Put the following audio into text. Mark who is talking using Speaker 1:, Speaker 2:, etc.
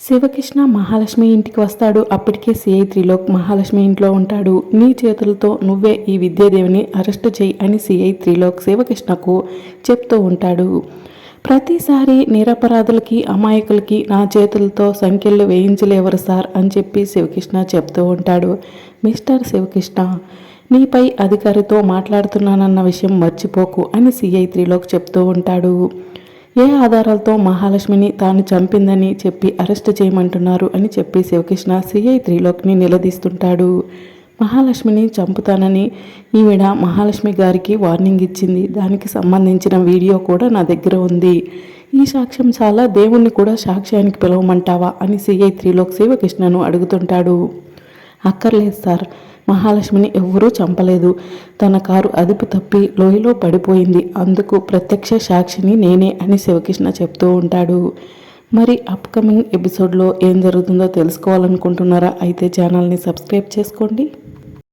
Speaker 1: శివకృష్ణ మహాలక్ష్మి ఇంటికి వస్తాడు. అప్పటికే సిఐ త్రిలోక్ మహాలక్ష్మి ఇంట్లో ఉంటాడు. నీ చేతులతో నువ్వే ఈ విద్యాదేవిని అరెస్ట్ చేయి అని సిఐ త్రిలోక్ శివకృష్ణకు చెప్తూ ఉంటాడు. ప్రతిసారి నిరపరాధులకి అమాయకులకి నా చేతులతో సంఖ్యలు వేయించలేవరు సార్ అని చెప్పి శివకృష్ణ చెప్తూ ఉంటాడు. మిస్టర్ శివకృష్ణ నీపై అధికారితో మాట్లాడుతున్నానన్న విషయం మర్చిపోకు అని సిఐ త్రిలోక్ చెప్తూ ఉంటాడు. ఏ ఆధారాలతో మహాలక్ష్మిని తాను చంపిందని చెప్పి అరెస్ట్ చేయమంటున్నారు అని చెప్పి శివకృష్ణ సిఐ త్రిలోక్ని నిలదీస్తుంటాడు. మహాలక్ష్మిని చంపుతానని ఈవిడ మహాలక్ష్మి గారికి వార్నింగ్ ఇచ్చింది. దానికి సంబంధించిన వీడియో కూడా నా దగ్గర ఉంది. ఈ సాక్ష్యం చాలా దేవుణ్ణి కూడా సాక్ష్యానికి పిలవమంటావా అని సిఐ త్రిలోక్ శివకృష్ణను అడుగుతుంటాడు. అక్కర్లేదు సార్. మహాలక్ష్మిని ఎవ్వరూ చంపలేదు. తన కారు అదుపు తప్పి లోయలో పడిపోయింది. అందుకు ప్రత్యక్ష సాక్షిని నేనే అని శివకృష్ణ చెప్తూ ఉంటాడు. మరి అప్కమింగ్ ఎపిసోడ్లో ఏం జరుగుతుందో తెలుసుకోవాలనుకుంటున్నారా? అయితే ఛానల్ని సబ్స్క్రైబ్ చేసుకోండి.